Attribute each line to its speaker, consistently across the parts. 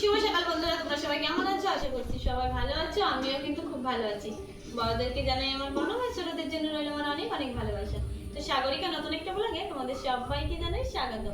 Speaker 1: শুভ সকাল বন্ধুরা, তোমরা সবাই কেমন আছো? আশা করছি সবাই ভালো আছো, আমিও কিন্তু খুব ভালো আছি। বড়দেরকে জানাই আমার আর ছোটদের জন্য রইল আমার অনেক অনেক ভালোবাসা। তো সাগরিকা, নতুন একটা ব্লগে তোমাদের সবাইকে জানাই স্বাগত।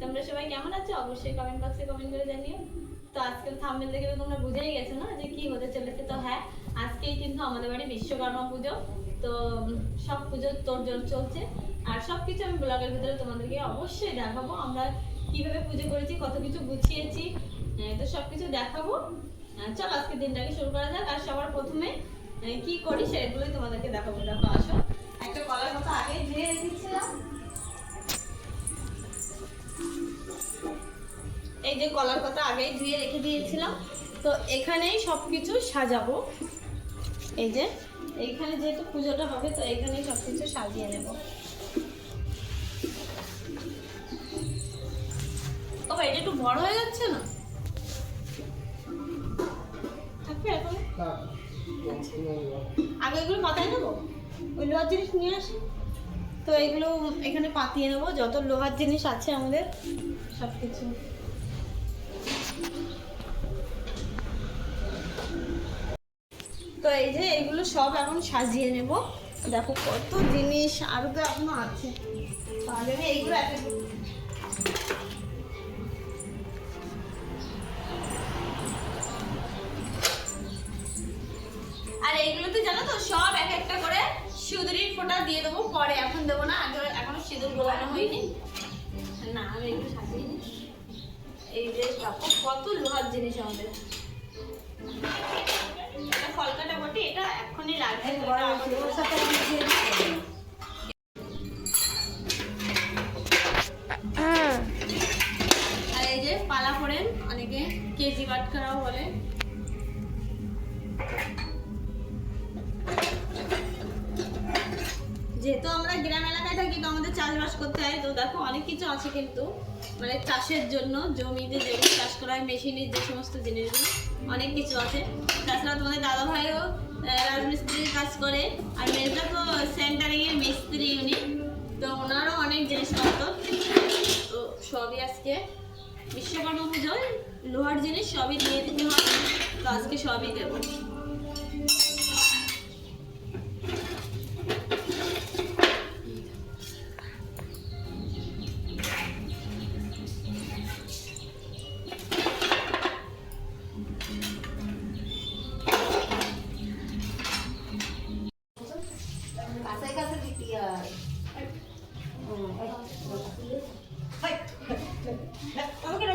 Speaker 1: তোমরা সবাই কেমন আছো? অবশ্যই কমেন্ট বক্সে কমেন্ট করে জানিও। তো আজকের থাম্বনেল দেখে তোমরা বুঝেই গেছো না যে কি হতে চলেছে। তো হ্যাঁ আজকেই কিন্তু আমাদের বাড়ি বিশ্বকর্মা পুজো। তো সব পুজোর তোড়জোড় চলছে। আর সব কিছু আমি ব্লগের ভিতরে তোমাদেরকে অবশ্যই দেখাবো। আমরা কীভাবে পুজো করেছি, কত কিছু গুছিয়েছি তো সব কিছু দেখাবো চলো আজকে দিনটাকে শুরু করা যাক। আর সবার প্রথমে কি করি সেগুলোই তোমাদেরকে দেখাবো। দেখো আসো। একটা কলার মতো আগে ধুয়ে রেখেছিলাম। এই যে কলার কথা আগেই ধুয়ে রেখে দিয়েছিলাম। তো এখানেই সব কিছু সাজাবো। এই যে এইখানে যেহেতু পুজোটা হবে তো এখানেই সব কিছু সাজিয়ে নেব। ভাই, এটা একটু বড় হয়ে যাচ্ছে না? এখন? আগে এগুলো পাতায় নেব? ওই লোহার জিনিস নিয়ে আসি। তো এগুলো এখানে পাতিয়ে নেব যত লোহার জিনিস আছে আমাদের সব কিছু তো এই যে এগুলো সব এখন সাজিয়ে নেব। দেখো কত জিনিস আরও তো এখনও আছে। তাহলে এইগুলো এক এক একটা করে সিঁদুরির ফোঁটা দিয়ে দেবো। পরে এখন দেবো না আগে এখনও সিঁদুর গোলানো হয়নি। না আমি এগুলো সাজিয়ে এই যে কত লোহার জিনিস আমাদের। এটা কলকাতা বটে এটা এখনই লাগবে আর এই যে পালা ফোড়েন অনেকে কেজি বাটখারাও বলে। যেহেতু আমরা গ্রাম এলাকায় থাকি, তো আমাদের চাষবাস করতে হয়। তো দেখো, অনেক কিছু আছে কিন্তু। মানে চাষের জন্য, জমিতে যেগুলো চাষ করা হয়, মেশিনের যে সমস্ত জিনিসগুলো, অনেক কিছু আছে। তাছাড়া তোমাদের দাদা ভাইও রাজমিস্ত্রির কাজ করে। আর মেয়েটা তো সেন্টারিং এর মিস্ত্রি উনি। তো ওনারও অনেক জিনিসপত্র। তো সবই আজকে বিশ্বকর্মা পুজোয়। লোহার জিনিস সবই দিয়ে দিতে হয় তো আজকে সবই দেবো।
Speaker 2: 動け
Speaker 3: る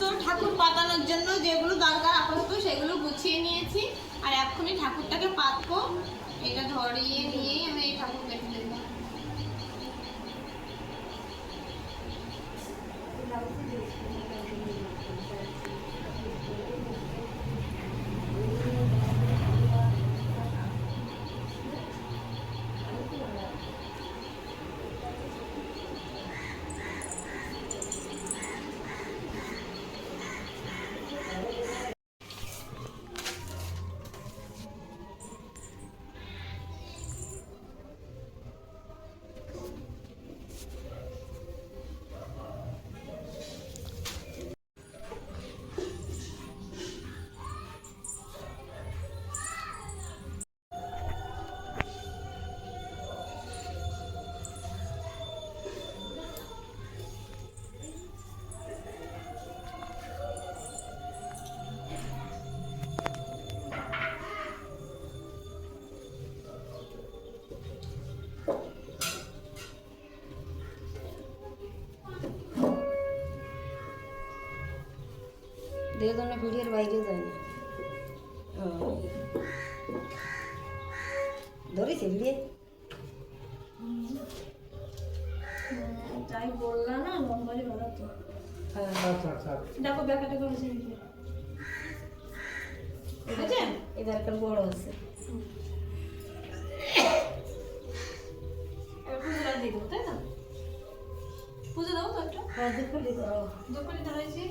Speaker 3: তো
Speaker 1: ঠাকুর পাতানোর জন্য যেগুলো দরকার আপাতত সেগুলো গুছিয়ে নিয়েছি। আর এক্ষুনি ঠাকুরটাকে পাতবো। এটা ধরিয়ে নিয়েই আমি এই ঠাকুর
Speaker 3: আমরা ভিডিওর বাইরে যাই না। ধরেছে বিয়ে
Speaker 1: যাই বললাম না লম্বারি ভালো তো
Speaker 3: হ্যাঁ
Speaker 4: আচ্ছা আচ্ছা।
Speaker 1: দেখো ব্যাপারটা করেছে বুঝছেন
Speaker 3: এবার কাল বড় আছে।
Speaker 1: এবার দেবো তাই না? পুজো দেবো তো একটু।
Speaker 3: হ্যাঁ দুপুরি
Speaker 1: দুপুরে ধরেছি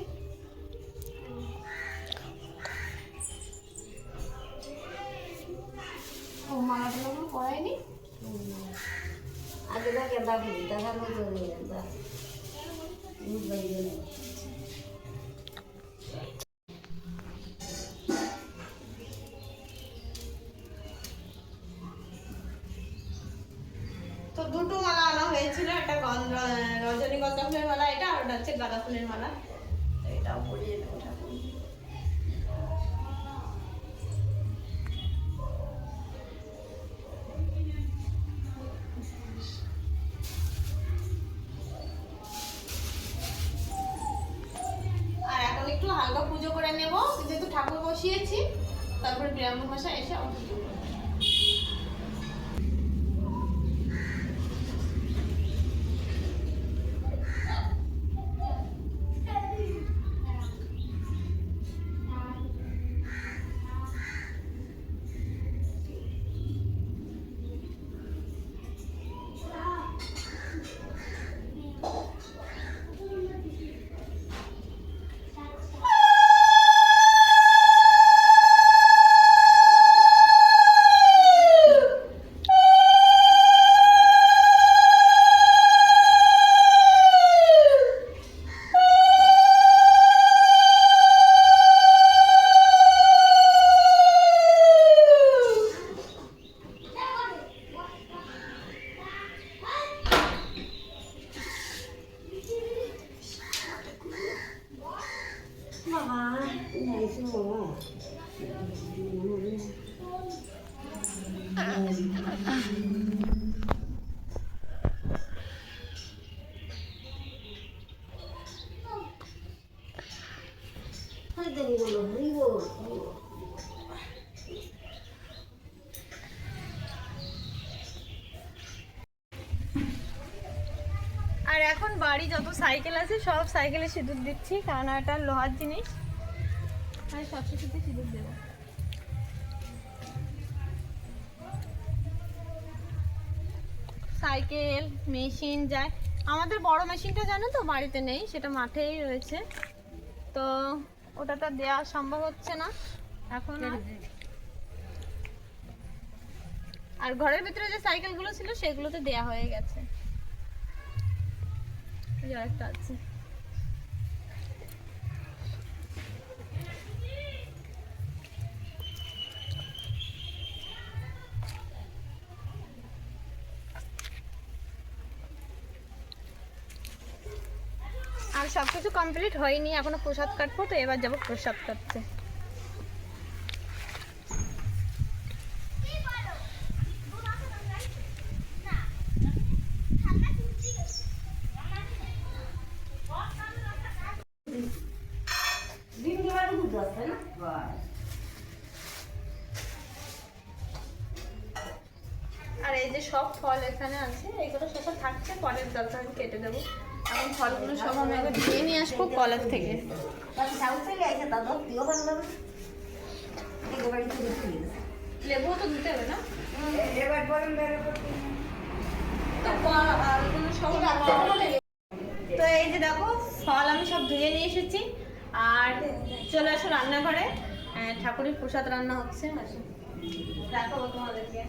Speaker 3: আগে না গেন্দা ফুল দেখার মতো নেই গেন্দা
Speaker 1: বসিয়েছি। তারপরে গ্রাম্য ভাষা এসে আবার আর এখন বাড়ি যত সাইকেল আছে, সব সাইকেলে সিঁদুর দিচ্ছি, কারণ এটা লোহার জিনিস। আর সব কিছুতে সিঁদুর দেবো। সাইকেল, মেশিন যায়। আমাদের বড় মেশিনটা জানো তো, বাড়িতে নেই, সেটা মাঠেই রয়েছে। তো ওটাটা দেওয়া সম্ভব হচ্ছে না এখন আর। ঘরের ভিতরে যে সাইকেলগুলো ছিল, সেগুলোতে দেয়া হয়ে গেছে আরেকটা আছে কিছু কমপ্লিট হয়নি এখনও প্রসাদ কাটবো তো এবার যাব প্রসাদ কাটতে
Speaker 3: ডিম দেওয়ার দুধ আছে না
Speaker 1: আর এই যে সব ফল এখানে আছে এগুলো সব থাকছে ফলের দরকার আমি কেটে দেবো এখন ফলগুলো সব আমি আগে দিয়ে নিয়ে আসব কলের থেকে
Speaker 3: তাহলে সাউথ থেকে আইসে দাদা দিও ভালো লাগবে একে বাড়ি থেকে দিয়ে গেছে
Speaker 1: লেবুও তো দিতে হবে না? তো এই যে দেখো, ফল আমি সব ধুয়ে নিয়ে এসেছি। আর চলে আসো রান্নাঘরে। ঠাকুরের প্রসাদ রান্না হচ্ছে দেখাবো তোমাদেরকে।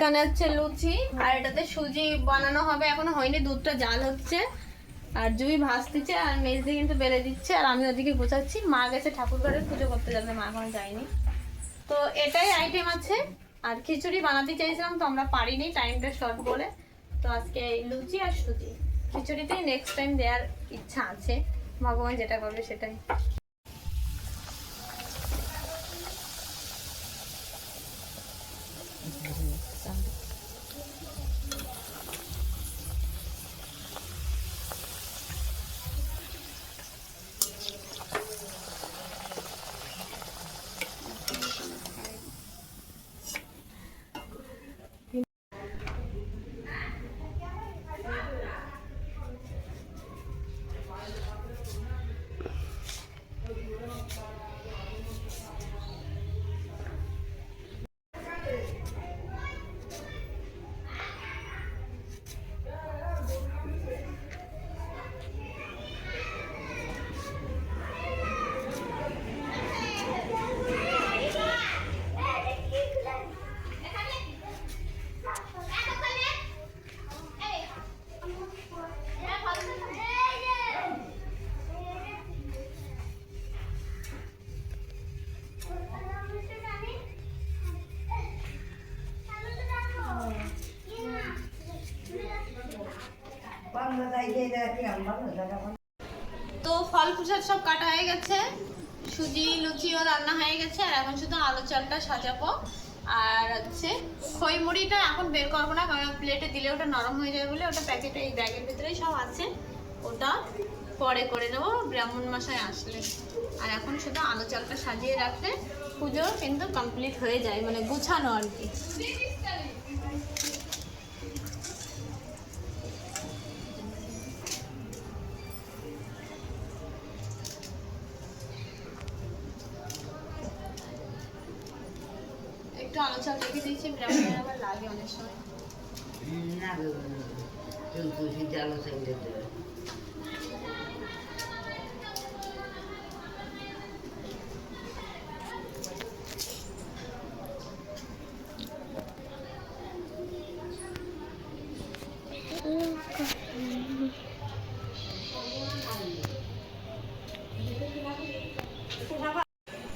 Speaker 1: এখানে হচ্ছে লুচি, আর এটাতে সুজি বানানো হবে। এখনও হয়নি, দুধটা জাল হচ্ছে। আর জুই ভাসতেছে আর মেজদি কিন্তু বেড়ে দিচ্ছে, আর আমি ওদিকে গোছাচ্ছি। মা গেছে ঠাকুর ঘরে পুজো করতে যাবে, মা এখনও যায়নি। তো এটাই আইটেম আছে। আর খিচুড়ি বানাতে চাইছিলাম, তো আমরা পারিনি টাইমটা শর্ট বলে। তো আজকে এই লুচি আর সুজি। খিচুড়িতেই নেক্সট টাইম দেওয়ার ইচ্ছা আছে। ভগবান যেটা করবে সেটাই। তো ফল প্রসাদ সব কাটা হয়ে গেছে। সুজি, লুচিও রান্না হয়ে গেছে, আর এখন শুধু আলু চালটা সাজাবো। আর হচ্ছে খই মুড়িটা এখন বের করব না, কারণ প্লেটে দিলে ওটা নরম হয়ে যাবে বলে ওটা প্যাকেটে এই ব্যাগের ভিতরেই সব আছে। ওটা পরে করে নেব, ব্রাহ্মণ মাসায় আসলে। আর এখন শুধু আলু চালটা সাজিয়ে রাখলে পুজো কিন্তু কমপ্লিট হয়ে যায় মানে গুছানো আর কি। রেখে দিয়েছি আবার লাগে অনেক সময়
Speaker 3: না গো, কিন্তু সিদ্ধ দেবে।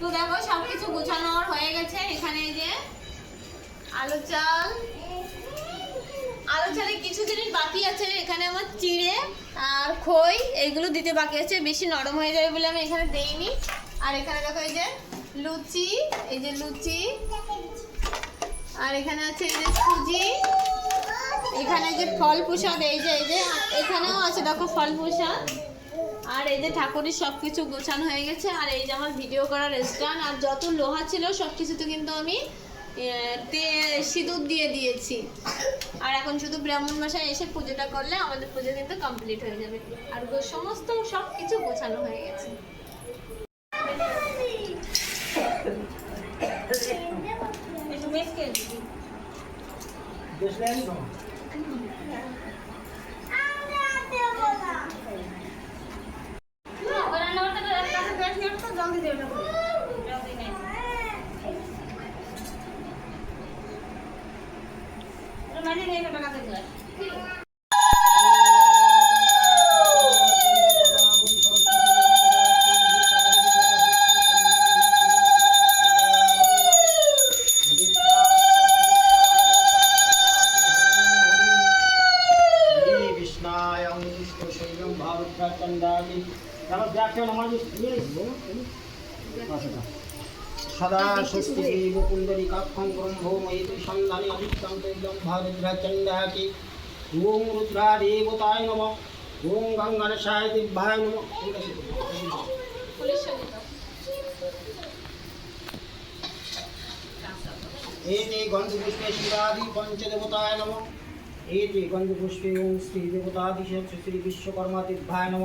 Speaker 1: তো দেখো সবকিছু গোছানোর হয়ে গেছে এখানে এই যে আলু চাল। আলু চালে কিছু জিনিস বাকি আছে, এখানে আমার চিড়ে আর খই এইগুলো দিতে বাকি আছে। বেশি নরম হয়ে যাবে বলে আমি এখানে দেইনি। আর এখানে দেখো এই যে লুচি, এই যে লুচি। আর এখানে আছে এই যে সুজি। এখানে যে ফল প্রসাদ, এই যে এই যে, এখানেও আছে দেখো ফল প্রসাদ। আর এই যে ঠাকুরের সব কিছু গোছানো হয়ে গেছে। আর এই যে আমার ভিডিও করার স্ট্যান্ড আর যত লোহা ছিল সব কিছুতে কিন্তু আমি সিঁদুর দিয়ে দিয়েছি। আর এখন শুধু ব্রাহ্মণ মশাই এসে পুজোটা করলে আমাদের পুজো কিন্তু কমপ্লিট হয়ে যাবে। আর সমস্ত সব কিছু গোছানো হয়ে গেছে।
Speaker 4: আপনারই নেই টাকা দিতে সদা গন্ধপুষ্পে শিবাদি পঞ্চদেবতায় নম গন্ধপুষ্পে ওম শ্রী শ্রী
Speaker 1: বিশ্বকর্মা নম।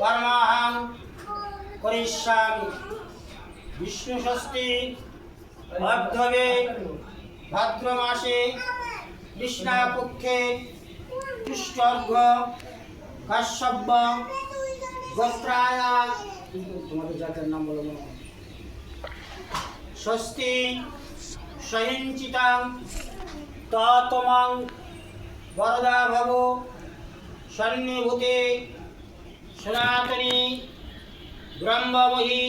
Speaker 4: কর্মাহং করিষ্যামি। বিষ্ণু ষষ্ঠী অর্ধবে ভাদ্র মাসে কৃষ্ণাপক্ষে কৃষ্ণর্ঘ কাশ্যপ গোত্রায়া তোমাদের জাতের নাম বলো স্বস্তি সহিঞ্চিতাং ততমং বরদা ভব সন্নিভূতে সনাতনী ব্রহ্মময়ী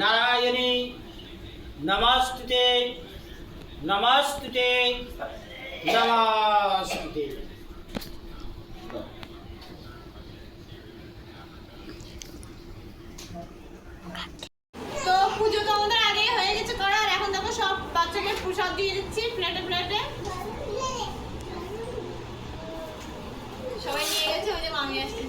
Speaker 4: নারায়ণী নমস্তুতে নমস্তুতে নমস্তুতে।
Speaker 1: পুজো তো হয়ে গেছে এখন দেখো সব বাচ্চাকে প্রসাদ দিয়ে দিচ্ছি সবাই নিয়ে গেছে, ওই যে মামি আসছে।